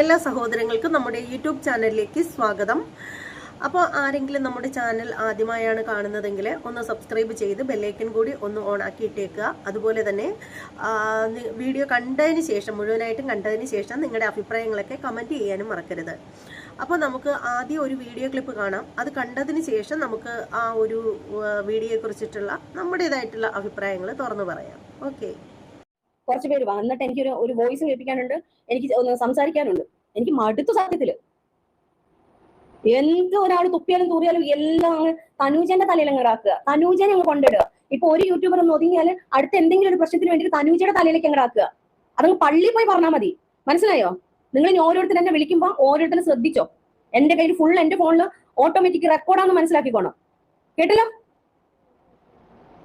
എല്ലാ സഹോദരങ്ങൾക്കും നമ്മുടെ യൂട്യൂബ് ചാനലിലേക്ക് സ്വാഗതം. അപ്പോൾ ആരെങ്കിലും നമ്മുടെ ചാനൽ ആദ്യമായാണ് കാണുന്നതെങ്കിൽ ഒന്ന് സബ്സ്ക്രൈബ് ചെയ്ത് ബെല്ലൈക്കൻ കൂടി ഒന്ന് ഓൺ ആക്കി ഇട്ടേക്കുക അതുപോലെ തന്നെ വീഡിയോ കണ്ടതിന് ശേഷം മുഴുവനായിട്ടും കണ്ടതിന് ശേഷം നിങ്ങളുടെ അഭിപ്രായങ്ങളൊക്കെ കമന്റ് ചെയ്യാനും മറക്കരുത്. അപ്പോൾ നമുക്ക് ആദ്യം ഒരു വീഡിയോ ക്ലിപ്പ് കാണാം. അത് കണ്ടതിന് ശേഷം നമുക്ക് ആ ഒരു വീഡിയോയെ കുറിച്ചിട്ടുള്ള നമ്മുടേതായിട്ടുള്ള അഭിപ്രായങ്ങൾ തുറന്നു പറയാം. ഓക്കെ കുറച്ച് പേര് വാ. എന്നിട്ട് എനിക്കൊരു ഒരു വോയിസ് കേൾപ്പിക്കാനുണ്ട്. എനിക്ക് ഒന്ന് സംസാരിക്കാനുണ്ട്. എനിക്ക് മടുത്തു സത്യത്തിൽ എന്ത് ഒരാൾ തുപ്പിയാലും തൂറിയാലും എല്ലാം അങ്ങ് തനൂജന്റെ തലയിൽ അങ്ങ് ഇടാക്കുക. തനൂജനെ അങ്ങ് കൊണ്ടിടുക. ഇപ്പൊ ഒരു യൂട്യൂബർ ഒന്ന് ഒതുങ്ങിയാൽ അടുത്ത എന്തെങ്കിലും ഒരു പ്രശ്നത്തിന് വേണ്ടി തനൂജയുടെ തലയിലേക്ക് അങ്ങ് ഇടാക്കുക. അതങ്ങ് പള്ളി പോയി പറഞ്ഞാൽ മതി. മനസ്സിലായോ? നിങ്ങൾ ഇനി ഓരോരുത്തരും എന്നെ വിളിക്കുമ്പോൾ ഓരോരുത്തരും ശ്രദ്ധിച്ചോ? എന്റെ കയ്യിൽ ഫുൾ എന്റെ ഫോണിൽ ഓട്ടോമാറ്റിക് റെക്കോർഡാന്ന് മനസ്സിലാക്കിക്കോണം. കേട്ടല്ലോ?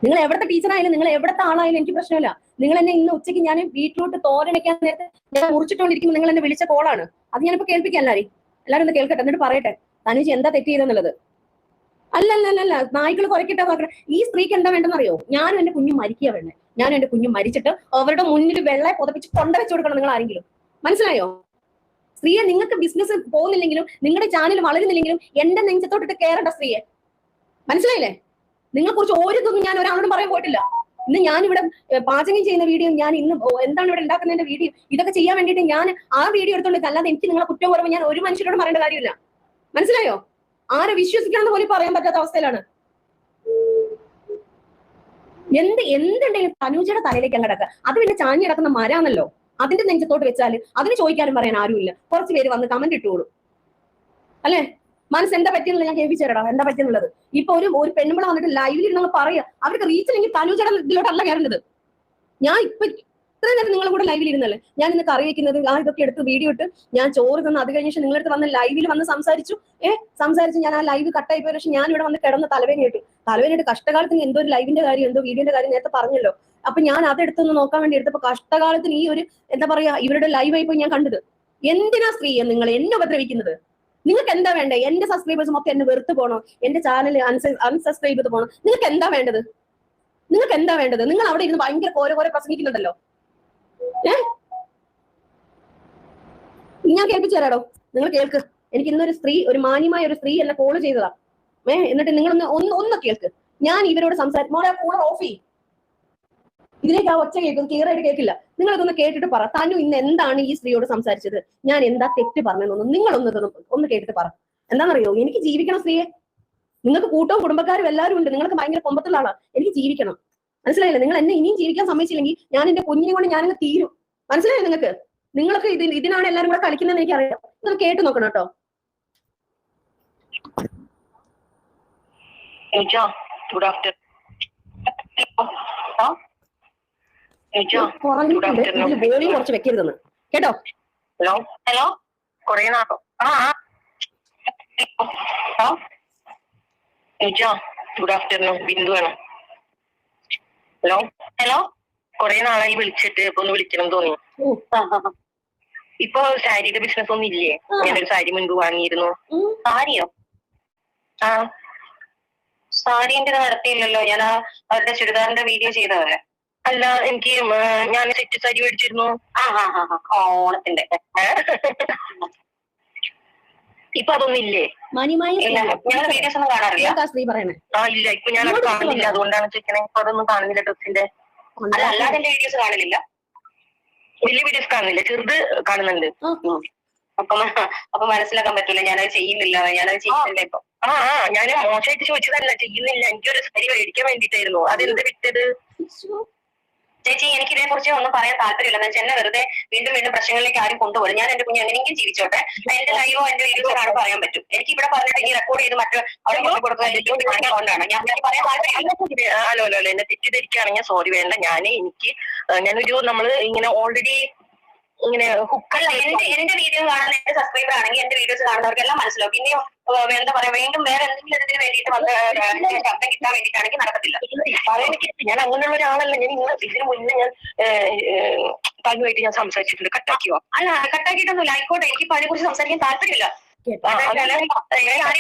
നിങ്ങൾ എവിടത്തെ ടീച്ചറായാലും നിങ്ങൾ എവിടത്തെ ആളായാലും എനിക്ക് പ്രശ്നമില്ല. നിങ്ങൾ എന്നെ ഇന്ന് ഉച്ചയ്ക്ക് ഞാൻ വീട്ടിലോട്ട് തോരനൊക്കെ നേരത്തെ ഞാൻ മുറിച്ചിട്ടോണ്ടിരിക്കുമ്പോൾ നിങ്ങൾ എന്നെ വിളിച്ച കോളാണ് അത് ഞാനിപ്പോ കേൾപ്പിക്കാം എല്ലാരും. എല്ലാരും ഒന്ന് കേൾക്കട്ടെ എന്നിട്ട് പറയട്ടെ. തനുജി എന്താ തെറ്റ് ചെയ്തെന്നുള്ളത്? അല്ല അല്ല അല്ല അല്ല നായ്ക്കൾ കുറയ്ക്കട്ടെ പറഞ്ഞു ഈ സ്ത്രീക്ക് എന്താ വേണ്ടെന്നറിയോ ഞാനും എന്റെ കുഞ്ഞു മരിക്കുക വേണ്ടേ ഞാനും എന്റെ കുഞ്ഞു മരിച്ചിട്ട് അവരുടെ മുന്നിൽ വെള്ളം പുതപ്പിച്ച് കൊണ്ട വെച്ച് കൊടുക്കണം നിങ്ങൾ ആരെങ്കിലും മനസ്സിലായോ? സ്ത്രീയെ നിങ്ങൾക്ക് ബിസിനസ് പോകുന്നില്ലെങ്കിലും നിങ്ങളുടെ ചാനൽ വളരുന്നില്ലെങ്കിലും എന്റെ നെഞ്ചത്തോട്ടിട്ട് കയറേണ്ട സ്ത്രീയെ. മനസ്സിലായില്ലേ? നിങ്ങളെ കുറിച്ച് ഒരു ഞാൻ ഒരാളോടും പറയാൻ പോയിട്ടില്ല. ഇന്ന് ഞാൻ ഇവിടെ പാചകം ചെയ്യുന്ന വീഡിയോ ഞാൻ ഇന്ന് എന്താണ് ഇവിടെ ഉണ്ടാക്കുന്നതിന്റെ വീഡിയോ? ഇതൊക്കെ ചെയ്യാൻ വേണ്ടിയിട്ട് ഞാൻ ആ വീഡിയോ എടുത്തോണ്ട് അല്ലാതെ എനിക്ക് നിങ്ങളെ കുറ്റം കുറവ് ഞാൻ ഒരു മനുഷ്യരോട് പറയേണ്ട കാര്യമില്ല. മനസ്സിലായോ? ആരെ വിശ്വസിക്കാന്ന് പോലും പറയാൻ പറ്റാത്ത അവസ്ഥയിലാണ്. എന്ത് എന്തുണ്ടെങ്കിലും തനൂജയുടെ തലയിലേക്ക് അങ്ങ് കിടക്കുക. അത് പിന്നെ ചാഞ്ഞ് കിടക്കുന്ന മരാന്നല്ലോ അതിന്റെ നെഞ്ചത്തോട്ട് വെച്ചാൽ അതിന് ചോദിക്കാനും പറയാൻ ആരുമില്ല. കുറച്ച് പേര് വന്ന് കമന്റ് ഇട്ടുകൊള്ളൂ അല്ലേ? മനസ്സ് എന്താ പറ്റിയെന്നുള്ളത് ഞാൻ കേൾപ്പിച്ചു തരടാ എന്താ പറ്റിയെന്നുള്ളത്? ഇപ്പൊ ഒരു ഒരു പെൺപിള വന്നിട്ട് ലൈവിൽ ഇരുന്ന് പറയുക അവർക്ക് റീച്ചില്ലെങ്കിൽ തനൂജയുടെ ഇതിലോട്ടല്ല കയറേണ്ടത്. ഞാൻ ഇപ്പൊ ഇത്രയും നേരം നിങ്ങളുടെ കൂടെ ലൈവിൽ ഇരുന്നല്ലേ? ഞാൻ ഇന്ന് കറി വെക്കുന്നത് ആ ഇതൊക്കെ എടുത്ത് വീഡിയോ ഇട്ട് ഞാൻ ചോറ് തന്ന് അത് കഴിഞ്ഞ ശേഷം നിങ്ങളടുത്ത് വന്ന് ലൈവിൽ വന്ന് സംസാരിച്ചു. ഏ? സംസാരിച്ച് ഞാൻ ആ ലൈവ് കട്ടായി പോയ ശേഷം ഞാൻ ഇവിടെ വന്ന് കിടന്ന് തലവേന ഇട്ടു. തലവേനയിട്ട് കഷ്ടകാലത്തിന് എന്തോ ഒരു ലൈവിന്റെ കാര്യം എന്തോ വീഡിയോന്റെ കാര്യം നേരത്തെ പറഞ്ഞല്ലോ. അപ്പൊ ഞാൻ അതെടുത്തൊന്ന് നോക്കാൻ വേണ്ടി എടുത്തപ്പോ കഷ്ടകാലത്തിന് ഈ ഒരു എന്താ പറയാ ഇവരുടെ ലൈവായി പോയി ഞാൻ കണ്ടത്. എന്തിനാ സ്ത്രീയെ നിങ്ങൾ എന്നെ ഉപദ്രവിക്കുന്നത്? നിങ്ങൾക്ക് എന്താ വേണ്ടേ? എന്റെ സബ്സ്ക്രൈബേഴ്സ് മൊത്തം എന്നെ വെറുത്ത് പോണോ? എന്റെ ചാനൽ അൺസബ്സ്ക്രൈബ് ചെയ്ത് പോണോ? നിങ്ങൾക്ക് എന്താ വേണ്ടത്? നിങ്ങൾക്ക് എന്താ വേണ്ടത്? നിങ്ങൾ അവിടെ ഇരുന്ന് ഭയങ്കര കോരെ കോരെ പ്രസംഗിക്കുന്നുണ്ടല്ലോ. ഞാൻ കേൾപ്പിച്ചു തരാടോ? നിങ്ങൾ കേൾക്ക്. എനിക്ക് ഇന്നൊരു സ്ത്രീ ഒരു മാന്യമായ ഒരു സ്ത്രീ എന്നെ കോൾ ചെയ്തതാ. ഏഹ് എന്നിട്ട് നിങ്ങളൊന്ന് ഒന്ന് ഒന്ന് കേൾക്ക്. ഞാൻ ഇവരോട് സംസാരിക്കും കൂളർ ഓഫ് ചെയ്യും. ഇതിലേക്ക് ആ ഒച്ച കേൾക്കും ക്ലിയർ ആയിട്ട് കേൾക്കില്ല. നിങ്ങൾ ഇതൊന്ന് കേട്ടിട്ട് പറ. താനു ഇന്ന് എന്താണ് ഈ സ്ത്രീയോട് സംസാരിച്ചത്? ഞാൻ എന്താ തെറ്റ് പറഞ്ഞതെന്നൊന്ന് നിങ്ങളൊന്ന് ഇതൊന്ന് ഒന്ന് കേട്ടിട്ട് പറ. എന്താണെന്നറിയോ? എനിക്ക് ജീവിക്കണം സ്ത്രീയെ. നിങ്ങൾക്ക് കൂട്ടവും കുടുംബക്കാരും എല്ലാവരും ഉണ്ട്. നിങ്ങൾക്ക് ഭയങ്കര കൊമ്പത്തുള്ള ആളാണ് എനിക്ക് ജീവിക്കണം. മനസ്സിലായില്ലേ? നിങ്ങൾ എന്നെ ഇനിയും ജീവിക്കാൻ സമ്മതിച്ചില്ലെങ്കിൽ ഞാൻ എന്റെ കുഞ്ഞിനെ കൊണ്ട് ഞാനങ്ങ് തീരും. മനസ്സിലായോ നിങ്ങൾക്ക്? നിങ്ങളൊക്കെ ഇത് ഇതിനാണ് എല്ലാവരും കൂടെ കളിക്കുന്നതെന്ന് എനിക്ക് അറിയാം ഇതൊന്ന് കേട്ട് നോക്കണം കേട്ടോ. ഗുഡ്? Eja, പറഞ്ഞിട്ടുണ്ട് ഇതിൽ വോളിയം കുറച്ച് വെക്കരുതെന്ന്. കേട്ടോ? ഹലോ ഹലോ കുറേ നാളോ ആ. ആ. ഗുഡ് ആഫ്റ്റർനൂൺ ബിന്ദു ആണ്. ഹലോ ഹലോ കുറേ നാളായി വിളിച്ചിട്ട് ഇപ്പൊ ഒന്ന് വിളിക്കണം തോന്നി. ഇപ്പൊ സാരിയുടെ ബിസിനസ് ഒന്നും ഇല്ലേ. ഞാനൊരു സാരി മുൻപ് വാങ്ങിയിരുന്നു. സാരിയോ? ആ. സാരിന്റെ നടത്തിയില്ലല്ലോ. ഞാൻ ആ അവരുടെ ചുരിദാറിന്റെ വീഡിയോ ചെയ്തവരെ അല്ല എനിക്ക് ഞാൻ സെറ്റ് സാരി മേടിച്ചിരുന്നു. ആ ആ ആ ആ, ഓണത്തിന്റെ. ഇപ്പൊ അതൊന്നും ഇല്ലേ? ഞാൻ വീഡിയോസ് ഒന്നും കാണാറില്ല. ആ ഇല്ല ഇപ്പൊ ഞാൻ അത് കാണുന്നില്ല? അതുകൊണ്ടാണ് ചോദിക്കണേ. ഇപ്പൊ അതൊന്നും കാണുന്നില്ല ഡ്രസ്സിന്റെ. അല്ല അല്ലാതെ എന്റെ വീഡിയോസ് കാണലില്ല വലിയ വീഡിയോസ് കാണുന്നില്ല. ചെറുത് കാണുന്നുണ്ട്. അപ്പൊ അപ്പൊ മനസ്സിലാക്കാൻ പറ്റൂല. ഞാനത് ചെയ്യുന്നില്ല. ഞാനത് ചെയ്യുന്നില്ല ഇപ്പൊ. ആ ആ. ഞാൻ മോശമായിട്ട് ചോദിച്ചതല്ല. ചെയ്യുന്നില്ല. എനിക്കൊരു സാരി മേടിക്കാൻ വേണ്ടിട്ടായിരുന്നു അതെന്ത് വിട്ടത്? ചേച്ചി എനിക്ക് ഇതിനെ കുറിച്ച് ഒന്നും പറയാൻ താല്പര്യമില്ല. എന്ന് വെച്ചാൽ എന്നെ വെറുതെ വീണ്ടും വീണ്ടും പ്രശ്നങ്ങളിലേക്ക് ആരും കൊണ്ടുപോകും ഞാൻ എന്റെ കുഞ്ഞ് എങ്ങനെയെങ്കിലും ജീവിച്ചോട്ടെ. എന്റെ ലൈവോ എന്റെ വീഡിയോ കാണാൻ പറയാൻ പറ്റും. എനിക്ക് ഇവിടെ പറഞ്ഞിട്ട് ഈ റെക്കോർഡ് ചെയ്ത് മറ്റു അവിടെ ഞാൻ പറയാൻ താല്പര്യമില്ല. ഹലോ ഹലോ ഹലോ എന്നെ തെറ്റിദ്ധരിക്കുകയാണെങ്കിൽ സോറി വേണ്ട. ഞാൻ എനിക്ക് ഞാനൊരു നമ്മൾ ഇങ്ങനെ ഓൾറെഡി ഇങ്ങനെ ഹുക്കല്ല എന്റെ എന്റെ വീഡിയോ കാണുന്ന എന്റെ സബ്സ്ക്രൈബർ ആണെങ്കിൽ എന്റെ വീഡിയോസ് കാണുന്നവർക്കെല്ലാം മനസ്സിലാവും. പിന്നെയോ? എന്താ പറയാ. വീണ്ടും വേറെ എന്തെങ്കിലും ഇതിന് വേണ്ടിയിട്ട് വന്ന് ശബ്ദം കിട്ടാൻ വേണ്ടിയിട്ടാണെങ്കിൽ നടക്കത്തില്ല. പറയാനൊക്കെ ഞാൻ അങ്ങനെയുള്ള ഒരാളല്ല. ഞാൻ ഇന്ന് ഇതിന് മുന്നേ ഞാൻ താനുമായിട്ട് ഞാൻ സംസാരിച്ചിട്ടുണ്ട്. കട്ടാക്കിയോ അല്ല കട്ടാക്കിയിട്ടൊന്നുമില്ല ആയിക്കോട്ടെ. എനിക്ക് അതിനെ കുറിച്ച് സംസാരിക്കാൻ താല്പര്യമില്ല.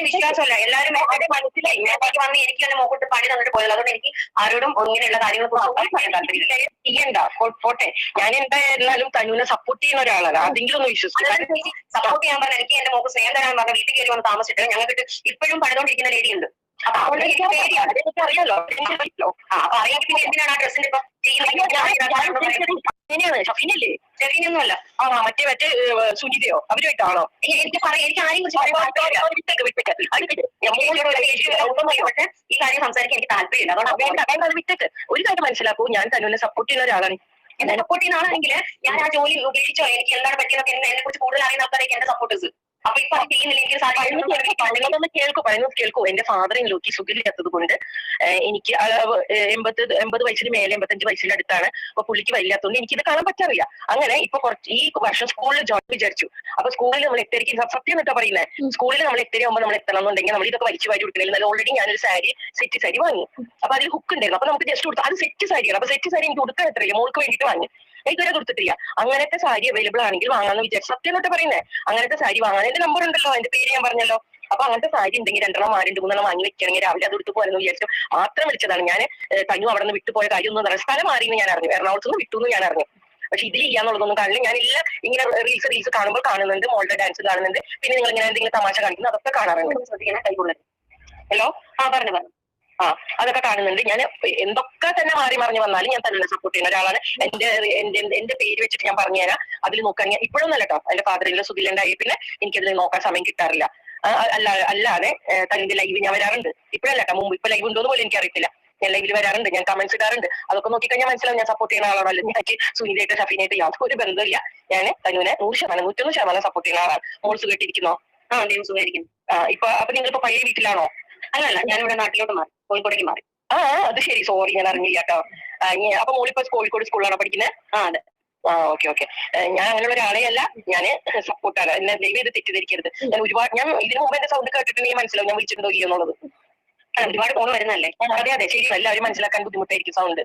വിശ്വാസമല്ല. എല്ലാവരും എന്റെ മനസ്സിലായി. വന്ന് എനിക്ക് പണി തന്നിട്ട് പോയത് അതുകൊണ്ട് എനിക്ക് ആരോടും ഇങ്ങനെയുള്ള കാര്യങ്ങൾ ചെയ്യണ്ട. പോ- പോട്ടെ. ഞാൻ എന്തായാലും തനുവിനെ സപ്പോർട്ട് ചെയ്യുന്ന ഒരാളാണ് അതെങ്കിലും ഒന്ന് വിശ്വസിക്കും. സപ്പോർട്ട് ചെയ്യാൻ പറഞ്ഞാൽ എനിക്ക് എന്റെ മോക്ക് സ്നേഹം തരാൻ പറഞ്ഞ വീട്ടിൽ കയറി വന്ന് താമസിച്ചിട്ട് ഞങ്ങൾക്ക് ഇപ്പോഴും പണിതുകൊണ്ടിരിക്കുന്ന ഉണ്ട്. അപ്പൊ അതുകൊണ്ട് എനിക്ക് പേടിയാണ് അതെനിക്ക് അറിയാലോ? അപ്പൊ പിന്നെ എന്തിനാണ് ആ ഡ്രസ്സിന്റെ ഇപ്പൊ ചെയ്യുന്നത്? ഷഫീനല്ലേ? ഷഫീനൊന്നും അല്ല ആ മറ്റേ മറ്റേ ഏഹ്, സുനിതയോ അവരുമായിട്ടാണോ? എനിക്ക് പറയാം എനിക്ക് ആരെയും. പക്ഷേ ഈ കാര്യം സംസാരിക്കാൻ എനിക്ക് താല്പര്യമില്ല. അതുകൊണ്ട് അദ്ദേഹം അത് വിട്ടിട്ട്. ഒരു കാര്യം മനസ്സിലാക്കൂ. ഞാൻ തന്നെ സപ്പോർട്ട് ചെയ്യുന്ന ഒരാളാണ്. എന്നെ സപ്പോർട്ട് ചെയ്യുന്ന ആളാണെങ്കിൽ ഞാൻ ആ ജോലി ഉപേക്ഷിച്ചോ? എനിക്ക് എന്താണ് പറ്റിയതൊക്കെ എന്നെ കുറിച്ച് കൂടുതൽ അറിയുന്ന ആൾക്കാരൊക്കെ എന്റെ സപ്പോർട്ടേഴ്സ് അപ്പൊ ഇപ്പൊ എനിക്ക് സാധിക്കും കേൾക്കൂ. പറയുന്നത് കേൾക്കൂ. എന്റെ ഫാദറിൻ ലോക്കി സുഖില്ലാത്തത് കൊണ്ട് എനിക്ക് എൺപത് എൺപത് വയസ്സിന് മേലെ എൺപത്തഞ്ച് വയസ്സിന്റെ അടുത്താണ്. അപ്പൊ പുള്ളിക്ക് വയ്യാത്തതുകൊണ്ട് എനിക്കിത് കാണാൻ പറ്റാറില്ല. അങ്ങനെ ഇപ്പൊ കുറച്ച് ഈ വർഷം സ്കൂളിൽ ജോയിൻ വിചാരിച്ചു. അപ്പൊ സ്കൂളിൽ നമ്മൾ എട്ടരയ്ക്ക് സത്യം എന്നൊക്കെ പറയുന്നത് സ്കൂളിൽ നമ്മൾ എട്ടര ആകുമ്പോൾ നമ്മൾ എത്തണം എന്നുണ്ടെങ്കിൽ നമ്മൾ ഇതൊക്കെ വലിച്ചു വാരി കൊടുക്കണില്ല ഓൾറെഡി ഞാനൊരു സാരി സെറ്റ് സാരി വാങ്ങി. അപ്പൊ അതിൽ ഹുക്ക് ഉണ്ടായിരുന്നു. അപ്പൊ നമുക്ക് ജസ്റ്റ് കൊടുത്തു. അത് സെറ്റ് സാരിയാണ് അപ്പൊ സെറ്റ് സാരി എനിക്ക് കൊടുക്കാൻ എത്രയില്ല മോൾക്ക് വേണ്ടിയിട്ട് വാങ്ങി. ഇതുവരെ കൊടുത്തിട്ടില്ല. അങ്ങനത്തെ സാരി അവൈലബിൾ ആണെങ്കിൽ വാങ്ങാന്ന് വിചാരിച്ചു സത്യം എന്നിട്ട് പറയുന്നത് അങ്ങനത്തെ സാരി വാങ്ങാൻ എന്റെ നമ്പർ ഉണ്ടല്ലോ എന്റെ പേര് ഞാൻ പറഞ്ഞല്ലോ. അപ്പൊ അങ്ങനത്തെ സാരി ഉണ്ടെങ്കിൽ രണ്ടെണ്ണം ആരും രണ്ട് മൂന്നെണ്ണം വാങ്ങി വെക്കണമെങ്കിൽ രാവിലെ അത് എടുത്ത് പോയെന്ന് വിചാരിച്ചു. മാത്രം വിളിച്ചതാണ്. ഞാൻ തനു അവിടെ നിന്ന് വിട്ടുപോയ കാര്യം ഒന്നും അറിയാം സ്ഥലം മാറിയെന്ന് ഞാൻ അറിഞ്ഞു. എറണാകുളത്ത് നിന്ന് വിട്ടു എന്ന് ഞാൻ അറിഞ്ഞു. പക്ഷെ ഇതിൽ ചെയ്യാന്നുള്ളതൊന്നും കാണില്ല. ഞാൻ ഇല്ല ഇങ്ങനെ റീൽസ് റീൽസ് കാണുമ്പോൾ കാണുന്നുണ്ട് മോളുടെ ഡാൻസ് കാണുന്നുണ്ട്. പിന്നെ നിങ്ങൾ ഇങ്ങനെ എന്തെങ്കിലും തമാശ കാണിക്കുന്നു അതൊക്കെ കാണാറുണ്ട്. ശ്രദ്ധിക്കണം കൈകൊള്ളത് ഹലോ ആ പറഞ്ഞു പറഞ്ഞു. ആ അതൊക്കെ കാണുന്നുണ്ട്. ഞാൻ എന്തൊക്കെ തന്നെ മാറി മറിഞ്ഞു വന്നാലും ഞാൻ തന്നെ സപ്പോർട്ട് ചെയ്യുന്ന ഒരാളാണ്. എന്റെ എന്റെ എന്റെ പേര് വെച്ചിട്ട് ഞാൻ പറഞ്ഞു തരാം അതിൽ നോക്കുകയാണെങ്കിൽ ഇപ്പോഴൊന്നും അല്ല കേട്ടോ എന്റെ ഫാദറിന്റെ സുധിലുണ്ടായി പിന്നെ എനിക്കതിൽ നോക്കാൻ സമയം കിട്ടാറില്ല. അല്ല അല്ലാതെ തന്റെ ലൈവ് ഞാൻ വരാറുണ്ട്. ഇപ്പോഴല്ല കേട്ടോ മുമ്പ് ഇപ്പൊ ലൈവ് ഉണ്ടോന്ന് പോലും എനിക്കറിയത്തില്ല ഞാൻ ലൈവിൽ വരാറുണ്ട് ഞാൻ കമന്റ്സ് ഇടാറുണ്ട്. അതൊക്കെ നോക്കിക്കഴിഞ്ഞാൽ മനസ്സിലാവും ഞാൻ സപ്പോർട്ട് ചെയ്യുന്ന ആളാണല്ലോ എനിക്ക് സുനിതയായിട്ട് ഷഫീനായിട്ട് യാതൊരു ബന്ധമില്ല ഞാൻ തനുവിനെ നൂറ് ശതമാനം നൂറ്റൊന്ന് ശതമാനം സപ്പോർട്ട് ചെയ്യുന്ന ആളാണ്. മോൾ സുഖമായിട്ടിരിക്കുന്നോ ആ ദൈവം സുഖമായിരിക്കുന്നു ആ ഇപ്പൊ അപ്പൊ നിങ്ങളിപ്പോ പഴയ വീട്ടിലാണോ? അല്ലല്ല ഞാനിവിടെ നാട്ടിലോട്ട് മാറി കോഴിക്കോടേക്ക് മാറി. ആ അത് ശരി. സോറി ഞാൻ അറിഞ്ഞില്ല കേട്ടോ അപ്പൊ മോളിപ്പോ കോഴിക്കോട് സ്കൂളിലാണോ പഠിക്കുന്നത് ആ അതെ. ആ ഓക്കെ ഓക്കെ ഞാൻ അങ്ങനെയുള്ള ഒരാളെ അല്ല. ഞാൻ സപ്പോർട്ടാണ് എന്നെ ദൈവം ഇത് തെറ്റിദ്ധരിക്കരുത്. ഞാൻ ഒരുപാട് ഞാൻ ഇതിനു മുമ്പ് എന്റെ സൗണ്ട് കേട്ടിട്ടുണ്ടെങ്കിൽ മനസ്സിലാവും ഞാൻ വിളിച്ചിട്ടുണ്ടോ ഇല്ലയോ എന്നുള്ളത്. ഒരുപാട് ഫോൺ വരുന്നല്ലേ അതെ അതെ. ശരി എല്ലാവരും മനസ്സിലാക്കാൻ ബുദ്ധിമുട്ടായിരിക്കും സൗണ്ട്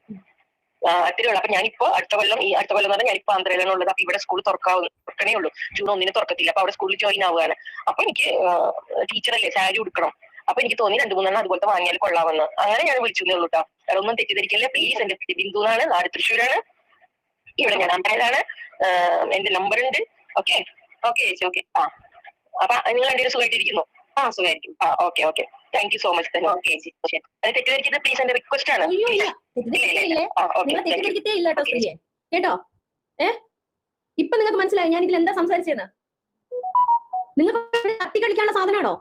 അത്രേ ഉള്ളൂ. അപ്പൊ ഞാനിപ്പോ അടുത്ത കൊല്ലം ഈ അടുത്ത കൊല്ലം എന്ന് പറഞ്ഞാൽ ഞാനിപ്പോ ആന്ധ്രയിലാണ് ഉള്ളത്. അപ്പൊ ഇവിടെ സ്കൂൾ തുറക്കാവുന്ന തുറക്കണേ ഉള്ളൂ. ജൂൺ ഒന്നിന് തുറക്കത്തില്ല. അപ്പൊ അവിടെ സ്കൂളിൽ ജോയിൻ ആവുകയാണ്. അപ്പൊ എനിക്ക് ടീച്ചറല്ലേ സാരി കൊടുക്കണം അപ്പൊ എനിക്ക് തോന്നി രണ്ടു മൂന്നെണ്ണം അതുപോലത്തെ വാങ്ങിയാൽ കൊള്ളാമെന്ന്. അങ്ങനെ ഞാൻ വിളിച്ചു നിന്നുള്ളൂ കേട്ടോ വേറെ ഒന്നും തെറ്റിദ്ധരിക്കില്ല? പ്ലീസ് എന്റെ ബിന്ദു എന്നാണ് നാട് തൃശ്ശൂരാണ്. ഇവിടെ ഞാൻ അമ്പലാണ് എന്റെ നമ്പർ ഉണ്ട്. ഓക്കെ ഓക്കെ ചേച്ചി ഓക്കെ ആ. അപ്പൊ നിങ്ങൾ രണ്ടുപേരും സുഖമായിട്ടിരിക്കുന്നു? ആ സുഖമായിരിക്കും ആ okay okay thank you so much തന്നെ ഓക്കെ ചേച്ചി. അത് തെറ്റിദ്ധരിക്കുന്നത് പ്ലീസ് എന്റെ റിക്വസ്റ്റ് ആണ്. നിങ്ങൾ കേട്ടോ. ഏ? ഇപ്പൊ നിങ്ങൾക്ക് മനസ്സിലായി. ഞാൻ ഇതിൽ എന്താ സംസാരിച്ചത് നിങ്ങൾക്ക് തട്ടി കളിക്കാനുള്ള സാധനമാണോ?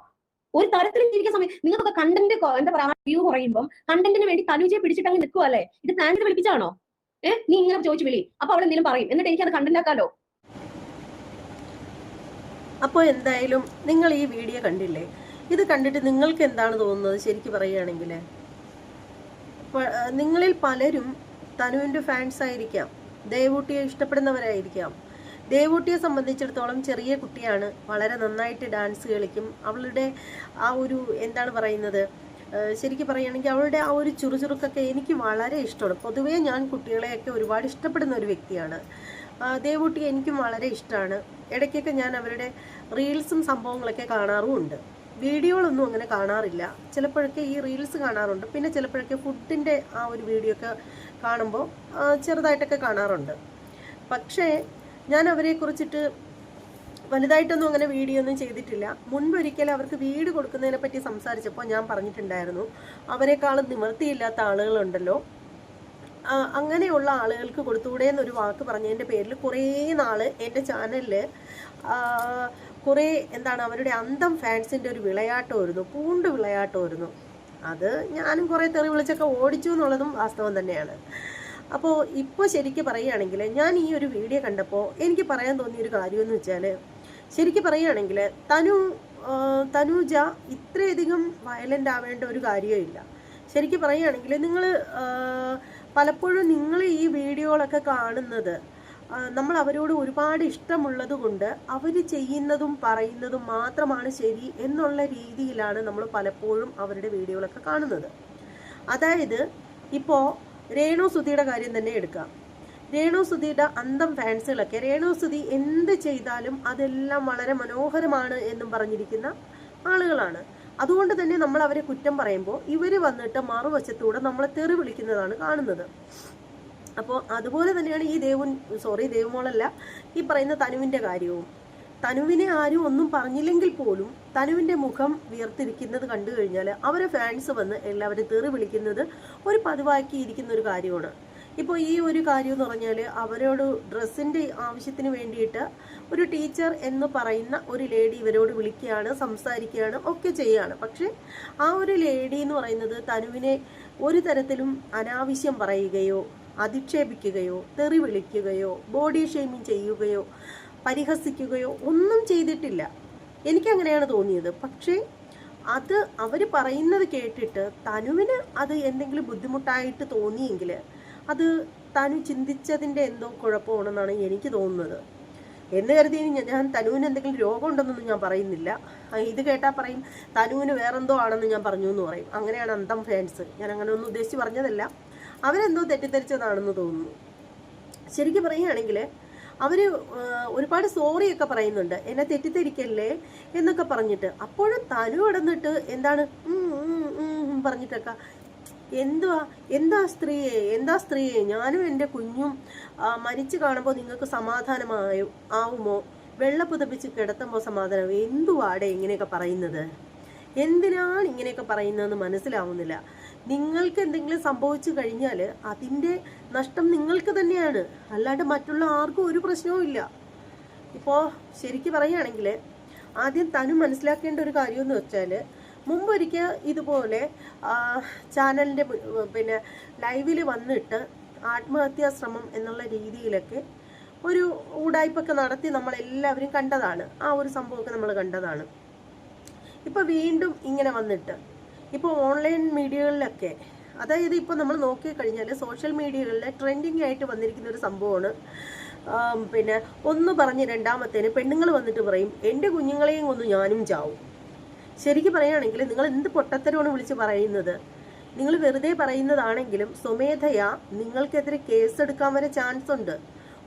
ഒരു തരത്തിലും ജീവിക്കാൻ സമയം നിങ്ങൾക്കൊക്കെ കണ്ടന്റ് എന്താ പറയാ വ്യൂ കുറയുമ്പോൾ കണ്ടന്റിന് വേണ്ടി തനുജയെ പിടിച്ചിട്ട് അങ്ങ് നിൽക്കുവല്ലേ ഇത് പ്ലാൻ ചെയ്ത് വിളിപ്പിച്ചാണോ? ഏഹ് നീ ഇങ്ങനെ ചോദിച്ചു വിളി. അപ്പൊ അവൾ എന്തെങ്കിലും പറയും. എന്നിട്ട് എനിക്ക് അത് കണ്ടന്റ് ആക്കാലോ? അപ്പോൾ എന്തായാലും നിങ്ങൾ ഈ വീഡിയോ കണ്ടില്ലേ? ഇത് കണ്ടിട്ട് നിങ്ങൾക്ക് എന്താണ് തോന്നുന്നത്? ശരിക്കും പറയുകയാണെങ്കിൽ നിങ്ങളിൽ പലരും തനുവിന്റെ ഫാൻസ് ആയിരിക്കാം. ദേവൂട്ടിയെ ഇഷ്ടപ്പെടുന്നവരായിരിക്കാം. ദേവൂട്ടിയെ സംബന്ധിച്ചിടത്തോളം ചെറിയ കുട്ടിയാണ്. വളരെ നന്നായിട്ട് ഡാൻസ് കളിക്കും. അവളുടെ ആ ഒരു എന്താണ് പറയുന്നത്? ശരിക്കും പറയുകയാണെങ്കിൽ അവളുടെ ആ ഒരു ചുറുചുറുക്കൊക്കെ എനിക്ക് വളരെ ഇഷ്ടമാണ്. പൊതുവേ ഞാൻ കുട്ടികളെയൊക്കെ ഒരുപാട് ഇഷ്ടപ്പെടുന്ന ഒരു വ്യക്തിയാണ്. ദേവൂട്ടി എനിക്കും വളരെ ഇഷ്ടമാണ്. ഇടയ്ക്കൊക്കെ ഞാൻ അവരുടെ റീൽസും സംഭവങ്ങളൊക്കെ കാണാറുമുണ്ട്. വീഡിയോകളൊന്നും അങ്ങനെ കാണാറില്ല. ചിലപ്പോഴൊക്കെ ഈ റീൽസ് കാണാറുണ്ട്. പിന്നെ ചിലപ്പോഴൊക്കെ ഫുഡിന്റെ ആ ഒരു വീഡിയോ ഒക്കെ കാണുമ്പോൾ ചെറുതായിട്ടൊക്കെ കാണാറുണ്ട്. പക്ഷേ ഞാൻ അവരെ കുറിച്ചിട്ട് വലുതായിട്ടൊന്നും അങ്ങനെ വീഡിയോ ഒന്നും ചെയ്തിട്ടില്ല. മുൻപൊരിക്കൽ അവർക്ക് വീട് കൊടുക്കുന്നതിനെ പറ്റി സംസാരിച്ചപ്പോൾ ഞാൻ പറഞ്ഞിട്ടുണ്ടായിരുന്നു. അവരെക്കാളും നിവൃത്തിയില്ലാത്ത ആളുകളുണ്ടല്ലോ. അങ്ങനെയുള്ള ആളുകൾക്ക് കൊടുത്തുകൂടെ എന്നൊരു വാക്ക് പറഞ്ഞതിന്റെ പേരിൽ കുറേ നാൾ എന്റെ ചാനലിൽ കുറേ എന്താണ് അവരുടെ അന്തം ഫാൻസിന്റെ ഒരു വിളയാട്ടമായിരുന്നു പൂണ്ട് വിളയാട്ടമായിരുന്നു. അത് ഞാനും കുറേ തെറി വിളിച്ചൊക്കെ ഓടിച്ചു എന്നുള്ളതും വാസ്തവം തന്നെയാണ്. അപ്പോൾ ഇപ്പോൾ ശരിക്കും പറയുകയാണെങ്കിൽ ഞാൻ ഈ ഒരു വീഡിയോ കണ്ടപ്പോൾ എനിക്ക് പറയാൻ തോന്നിയ ഒരു കാര്യമെന്ന് വെച്ചാൽ ശരിക്കും പറയുകയാണെങ്കിൽ തനു തനുജ ഇത്രയധികം വയലന്റ് ആവേണ്ട ഒരു കാര്യമില്ല ശരിക്കും പറയുകയാണെങ്കിൽ നിങ്ങൾ പലപ്പോഴും നിങ്ങൾ ഈ വീഡിയോകളൊക്കെ കാണുന്നത് നമ്മൾ അവരോട് ഒരുപാട് ഇഷ്ടമുള്ളത് കൊണ്ട് അവർ ചെയ്യുന്നതും പറയുന്നതും മാത്രമാണ് ശരി എന്നുള്ള രീതിയിലാണ് നമ്മൾ പലപ്പോഴും അവരുടെ വീഡിയോകളൊക്കെ കാണുന്നത്. അതായത് ഇപ്പോൾ രേണു സുധിയുടെ കാര്യം തന്നെ എടുക്കാം. രേണു സുധിയുടെ അന്തം ഫാൻസുകളൊക്കെ രേണു സുധി എന്ത് ചെയ്താലും അതെല്ലാം വളരെ മനോഹരമാണ് എന്നും പറഞ്ഞിരിക്കുന്ന ആളുകളാണ്. അതുകൊണ്ട് തന്നെ നമ്മൾ അവരെ കുറ്റം പറയുമ്പോൾ ഇവർ വന്നിട്ട് മറുവശത്തൂടെ നമ്മളെ തെറി വിളിക്കുന്നതാണ് കാണുന്നത്. അപ്പോൾ അതുപോലെ തന്നെയാണ് ഈ ദേവൻ സോറി ദേവമോളല്ല ഈ പറയുന്ന തനുവിന്റെ കാര്യവും. തനുവിനെ ആരും ഒന്നും പറഞ്ഞില്ലെങ്കിൽ പോലും തനുവിന്റെ മുഖം വിയർത്തിരിക്കുന്നത് കണ്ടു കഴിഞ്ഞാൽ അവരെ ഫാൻസ് വന്ന് എല്ലാവരും തെറി വിളിക്കുന്നത് ഒരു പതിവാക്കിയിരിക്കുന്ന ഒരു കാര്യമാണ്. ഇപ്പോൾ ഈ ഒരു കാര്യം എന്ന് പറഞ്ഞാൽ അവരോട് ഡ്രസ്സിന്റെ ആവശ്യത്തിന് വേണ്ടിയിട്ട് ഒരു ടീച്ചർ എന്ന് പറയുന്ന ഒരു ലേഡി ഇവരോട് വിളിക്കുകയാണ് സംസാരിക്കുകയാണ് ഒക്കെ ചെയ്യുകയാണ് പക്ഷേ ആ ഒരു ലേഡി എന്ന് പറയുന്നത് തനുവിനെ ഒരു തരത്തിലും അനാവശ്യം പറയുകയോ അധിക്ഷേപിക്കുകയോ തെറി വിളിക്കുകയോ ബോഡി ഷെയ്മിങ് ചെയ്യുകയോ പരിഹസിക്കുകയോ ഒന്നും ചെയ്തിട്ടില്ല. എനിക്കങ്ങനെയാണ് തോന്നിയത്. പക്ഷേ അത് അവർ പറയുന്നത് കേട്ടിട്ട് തനുവിന് അത് എന്തെങ്കിലും ബുദ്ധിമുട്ടായിട്ട് തോന്നിയെങ്കിൽ അത് തനു ചിന്തിച്ചതിന്റെ എന്തോ കുഴപ്പമാണെന്നാണ് എനിക്ക് തോന്നുന്നത്. എന്ന് കരുതി ഞാൻ തനുവിന് എന്തെങ്കിലും രോഗമുണ്ടെന്നൊന്നും ഞാൻ പറയുന്നില്ല. ഇത് കേട്ടാൽ പറയും തനുവിന് വേറെന്തോ ആണെന്ന് ഞാൻ പറഞ്ഞു എന്ന് പറയും. അങ്ങനെയാണ് അന്തം ഫാൻസ് ഞാൻ അങ്ങനെ ഒന്നും ഉദ്ദേശിച്ച് പറഞ്ഞതല്ല. അവരെന്തോ തെറ്റിദ്ധരിച്ചതാണെന്ന് തോന്നുന്നു. ശരിക്കും പറയുകയാണെങ്കിൽ അവർ ഒരുപാട് സോറിയൊക്കെ പറയുന്നുണ്ട്. എന്നെ തെറ്റിദ്ധരിക്കല്ലേ? എന്നൊക്കെ പറഞ്ഞിട്ട്. അപ്പോഴും തനു കിടന്നിട്ട് എന്താണ് പറഞ്ഞിട്ടൊക്കെ. എന്തുവാ? എന്താ സ്ത്രീയെ? എന്താ സ്ത്രീയെ? ഞാനും എന്റെ കുഞ്ഞും മരിച്ചു കാണുമ്പോൾ നിങ്ങൾക്ക് സമാധാനമായോ? ആവുമോ? വെള്ളം പുതപ്പിച്ച് കിടത്തുമ്പോൾ സമാധാനം? എന്തുവാടെ ഇങ്ങനെയൊക്കെ പറയുന്നത്? എന്തിനാണ് ഇങ്ങനെയൊക്കെ പറയുന്നതെന്ന് മനസ്സിലാവുന്നില്ല. നിങ്ങൾക്ക് എന്തെങ്കിലും സംഭവിച്ചു കഴിഞ്ഞാൽ അതിന്റെ നഷ്ടം നിങ്ങൾക്ക് തന്നെയാണ്. അല്ലാണ്ട് മറ്റുള്ള ആർക്കും ഒരു പ്രശ്നവും ഇല്ല. ഇപ്പോൾ ശരിക്കും പറയുകയാണെങ്കിൽ ആദ്യം തനു മനസ്സിലാക്കേണ്ട ഒരു കാര്യം എന്ന് വെച്ചാൽ മുമ്പൊരിക്കൽ ഇതുപോലെ ചാനലിന്റെ പിന്നെ ലൈവിൽ വന്നിട്ട് ആത്മഹത്യാ ശ്രമം എന്നുള്ള രീതിയിലൊക്കെ ഒരു ഉടായ്പൊക്കെ നടത്തി നമ്മളെല്ലാവരും കണ്ടതാണ്. ആ ഒരു സംഭവമൊക്കെ നമ്മൾ കണ്ടതാണ്. ഇപ്പോൾ വീണ്ടും ഇങ്ങനെ വന്നിട്ട് ഇപ്പോൾ ഓൺലൈൻ മീഡിയകളിലൊക്കെ അതായത് ഇപ്പോൾ നമ്മൾ നോക്കിക്കഴിഞ്ഞാൽ സോഷ്യൽ മീഡിയകളിൽ ട്രെൻഡിങ് ആയിട്ട് വന്നിരിക്കുന്ന ഒരു സംഭവമാണ്. പിന്നെ ഒന്ന് പറഞ്ഞ് രണ്ടാമത്തേന് പെണ്ണുങ്ങൾ വന്നിട്ട് പറയും എന്റെ കുഞ്ഞുങ്ങളെയും കൊന്നു ഞാനും ചാവും. ശരിക്കും പറയുകയാണെങ്കിൽ നിങ്ങൾ എന്ത് പൊട്ടത്തരമാണ് വിളിച്ച് പറയുന്നത്? നിങ്ങൾ വെറുതെ പറയുന്നതാണെങ്കിലും സ്വമേധയാ നിങ്ങൾക്കെതിരെ കേസെടുക്കാൻ വരെ ചാൻസ് ഉണ്ട്.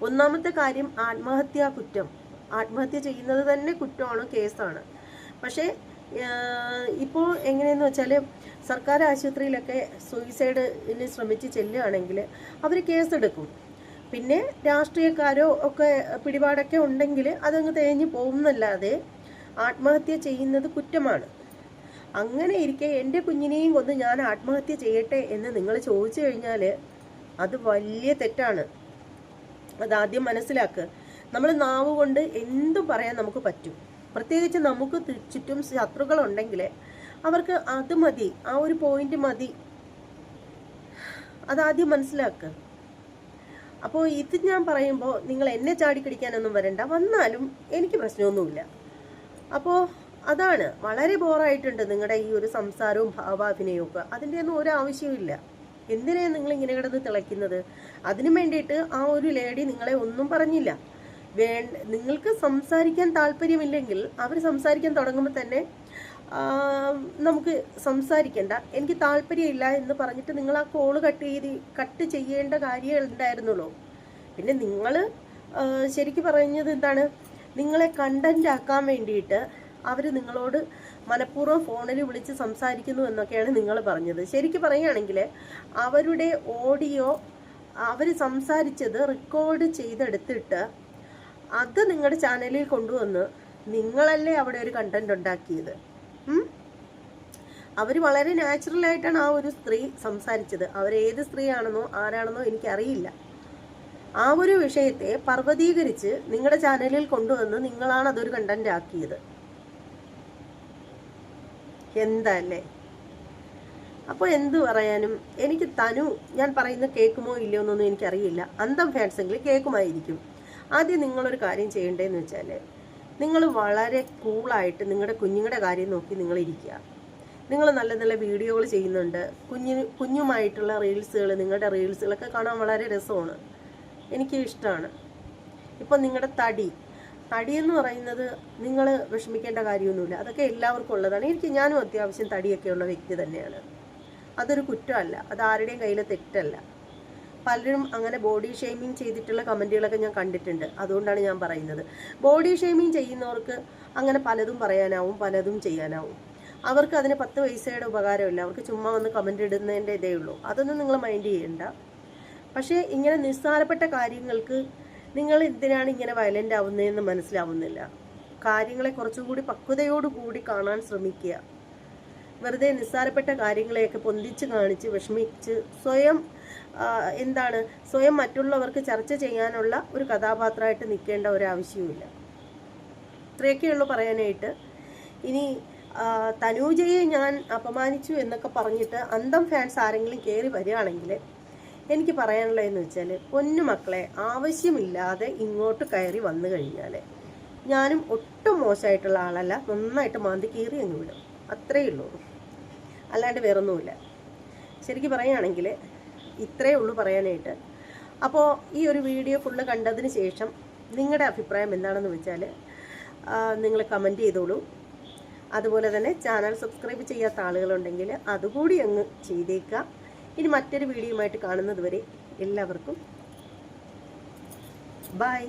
ഒന്നാമത്തെ കാര്യം ആത്മഹത്യാ കുറ്റം. ആത്മഹത്യ ചെയ്യുന്നത് തന്നെ കുറ്റമാണ് കേസാണ്. പക്ഷേ ഇപ്പോൾ എങ്ങനെയെന്ന് വെച്ചാൽ സർക്കാർ ആശുപത്രിയിലൊക്കെ സൂയിസൈഡിന് ശ്രമിച്ച് ചെല്ലുകയാണെങ്കിൽ അവർ കേസെടുക്കും പിന്നെ രാഷ്ട്രീയക്കാരോ ഒക്കെ പിടിപാടൊക്കെ ഉണ്ടെങ്കിൽ അതങ്ങ് തേഞ്ഞ് പോകുന്നല്ലാതെ ആത്മഹത്യ ചെയ്യുന്നത് കുറ്റമാണ്. അങ്ങനെ ഇരിക്കെ എന്റെ കുഞ്ഞിനെയും കൊന്ന് ഞാൻ ആത്മഹത്യ ചെയ്യട്ടെ എന്ന് നിങ്ങൾ ചോദിച്ചു കഴിഞ്ഞാൽ അത് വലിയ തെറ്റാണ്. അതാദ്യം മനസ്സിലാക്കുക നമ്മൾ നാവ് കൊണ്ട് എന്തും പറയാൻ നമുക്ക് പറ്റും. പ്രത്യേകിച്ച് നമുക്ക് ചുറ്റും ശത്രുക്കളുണ്ടെങ്കിൽ അവർക്ക് അത് മതി. ആ ഒരു പോയിന്റ് മതി. അതാദ്യം മനസ്സിലാക്കുക അപ്പോൾ ഇത് ഞാൻ പറയുമ്പോൾ നിങ്ങൾ എന്നെ ചാടിക്കടിക്കാനൊന്നും വരണ്ട. വന്നാലും എനിക്ക് പ്രശ്നമൊന്നുമില്ല. അപ്പോൾ അതാണ്. വളരെ ബോറായിട്ടുണ്ട് നിങ്ങളുടെ ഈ ഒരു സംസാരവും ഭാവാഭിനയവും ഒക്കെ അതിന്റെ ഒന്നും ഒരു ആവശ്യമില്ല എന്തിനാണ് നിങ്ങൾ ഇങ്ങനെ കിടന്ന് തിളയ്ക്കുന്നത്? അതിനു വേണ്ടിയിട്ട് ആ ഒരു ലേഡി നിങ്ങളെ ഒന്നും പറഞ്ഞില്ല. വേണ്ട നിങ്ങൾക്ക് സംസാരിക്കാൻ താല്പര്യമില്ലെങ്കിൽ അവർ സംസാരിക്കാൻ തുടങ്ങുമ്പോൾ തന്നെ നമുക്ക് സംസാരിക്കണ്ട. എനിക്ക് താല്പര്യമില്ല എന്ന് പറഞ്ഞിട്ട് നിങ്ങൾ ആ കോൾ കട്ട് ചെയ്ത് കട്ട് ചെയ്യേണ്ട കാര്യം ഉണ്ടായിരുന്നുള്ളൂ. പിന്നെ നിങ്ങൾ ശരിക്കും പറഞ്ഞത് എന്താണ്? നിങ്ങളെ കണ്ടന്റ് ആക്കാൻ വേണ്ടിയിട്ട് അവർ നിങ്ങളോട് മനഃപൂർവം ഫോണിൽ വിളിച്ച് സംസാരിക്കുന്നു എന്നൊക്കെയാണ് നിങ്ങൾ പറഞ്ഞത്. ശരിക്കും പറയുകയാണെങ്കിൽ അവരുടെ ഓഡിയോ അവർ സംസാരിച്ചത് റെക്കോർഡ് ചെയ്തെടുത്തിട്ട് അത് നിങ്ങളുടെ ചാനലിൽ കൊണ്ടുവന്ന് നിങ്ങളല്ലേ അവിടെ ഒരു കണ്ടന്റ് ഉണ്ടാക്കിയത്? അവർ വളരെ നാച്ചുറലായിട്ടാണ് ആ ഒരു സ്ത്രീ സംസാരിച്ചത്. അവർ ഏത് സ്ത്രീയാണെന്നോ ആരാണെന്നോ എനിക്കറിയില്ല. ആ ഒരു വിഷയത്തെ പർവതീകരിച്ച് നിങ്ങളുടെ ചാനലിൽ കൊണ്ടുവന്ന് നിങ്ങളാണ് അതൊരു കണ്ടന്റ് ആക്കിയത്. എന്തല്ലേ? അപ്പോൾ എന്ത് പറയാനും? എനിക്ക് തനു ഞാൻ പറയുന്നത് കേൾക്കുമോ ഇല്ലയോ എന്നൊന്നും എനിക്കറിയില്ല. അന്തം ഫാൻസെങ്കിൽ കേൾക്കുമായിരിക്കും. ആദ്യം നിങ്ങളൊരു കാര്യം ചെയ്യേണ്ടതെന്ന് വെച്ചാൽ നിങ്ങൾ വളരെ കൂളായിട്ട് നിങ്ങളുടെ കുഞ്ഞുങ്ങളുടെ കാര്യം നോക്കി നിങ്ങൾ ഇരിക്കുക നിങ്ങൾ നല്ല നല്ല വീഡിയോകൾ ചെയ്യുന്നുണ്ട്. കുഞ്ഞിന് കുഞ്ഞുമായിട്ടുള്ള റീൽസുകൾ നിങ്ങളുടെ റീൽസുകളൊക്കെ കാണാൻ വളരെ രസമാണ്. എനിക്ക് ഇഷ്ടമാണ് ഇപ്പം നിങ്ങളുടെ തടി. തടി എന്ന് പറയുന്നത് നിങ്ങൾ വിഷമിക്കേണ്ട കാര്യമൊന്നുമില്ല. അതൊക്കെ എല്ലാവർക്കും ഉള്ളതാണ്. എനിക്ക് ഞാനും അത്യാവശ്യം തടിയൊക്കെ ഉള്ള വ്യക്തി തന്നെയാണ്. അതൊരു കുറ്റമല്ല. അത് ആരുടെയും കയ്യിലെ തെറ്റല്ല. പലരും അങ്ങനെ ബോഡി ഷെയ്മിങ് ചെയ്തിട്ടുള്ള കമന്റുകളൊക്കെ ഞാൻ കണ്ടിട്ടുണ്ട്. അതുകൊണ്ടാണ് ഞാൻ പറയുന്നത്. ബോഡി ഷെയ്മിങ് ചെയ്യുന്നവർക്ക് അങ്ങനെ പലതും പറയാനാവും പലതും ചെയ്യാനാവും. അവർക്ക് അതിന് പത്ത് പൈസയുടെ ഉപകാരമില്ല. അവർക്ക് ചുമ്മാ വന്ന് കമന്റ് ഇടുന്നതിന്റെ ഇതേ ഉള്ളൂ. അതൊന്നും നിങ്ങൾ മൈൻഡ് ചെയ്യണ്ട. പക്ഷേ ഇങ്ങനെ നിസ്സാരപ്പെട്ട കാര്യങ്ങൾക്ക് നിങ്ങൾ എന്തിനാണ് ഇങ്ങനെ വയലന്റ് ആവുന്നതെന്ന് മനസ്സിലാവുന്നില്ല. കാര്യങ്ങളെ കുറച്ചുകൂടി പക്വതയോടുകൂടി കാണാൻ ശ്രമിക്കുക. വെറുതെ നിസ്സാരപ്പെട്ട കാര്യങ്ങളെയൊക്കെ പൊന്തിച്ച് കാണിച്ച് വിഷമിച്ച് സ്വയം എന്താണ്? സ്വയം മറ്റുള്ളവർക്ക് ചർച്ച ചെയ്യാനുള്ള ഒരു കഥാപാത്രമായിട്ട് നിൽക്കേണ്ട ഒരു ആവശ്യവുമില്ല ഇത്രയൊക്കെയുള്ളൂ പറയാനായിട്ട്. ഇനി തനൂജയെ ഞാൻ അപമാനിച്ചു എന്നൊക്കെ പറഞ്ഞിട്ട് അന്തം ഫാൻസ് ആരെങ്കിലും കയറി വരികയാണെങ്കിൽ എനിക്ക് പറയാനുള്ളതെന്ന് വെച്ചാൽ പൊന്നു മക്കളെ ആവശ്യമില്ലാതെ ഇങ്ങോട്ട് കയറി വന്നു കഴിഞ്ഞാൽ ഞാനും ഒട്ടും മോശമായിട്ടുള്ള ആളല്ല. നന്നായിട്ട് മാന്തി കീറി അങ്ങ് വിടും. അത്രയേ ഉള്ളൂ. അല്ലാണ്ട് വേറൊന്നുമില്ല. ശരിക്കും പറയുകയാണെങ്കിൽ ഇത്രയേ ഉള്ളൂ പറയാനായിട്ട്. അപ്പോൾ ഈ ഒരു വീഡിയോ ഫുള്ള് കണ്ടതിന് ശേഷം നിങ്ങളുടെ അഭിപ്രായം എന്താണെന്ന് വെച്ചാൽ നിങ്ങൾ കമന്റ് ചെയ്തോളൂ. അതുപോലെ തന്നെ ചാനൽ സബ്സ്ക്രൈബ് ചെയ്യാത്ത ആളുകളുണ്ടെങ്കിൽ അതുകൂടി അങ്ങ് ചെയ്തേക്കുക. ഇനി മറ്റൊരു വീഡിയോയുമായിട്ട് കാണുന്നത് വരെ എല്ലാവർക്കും ബൈ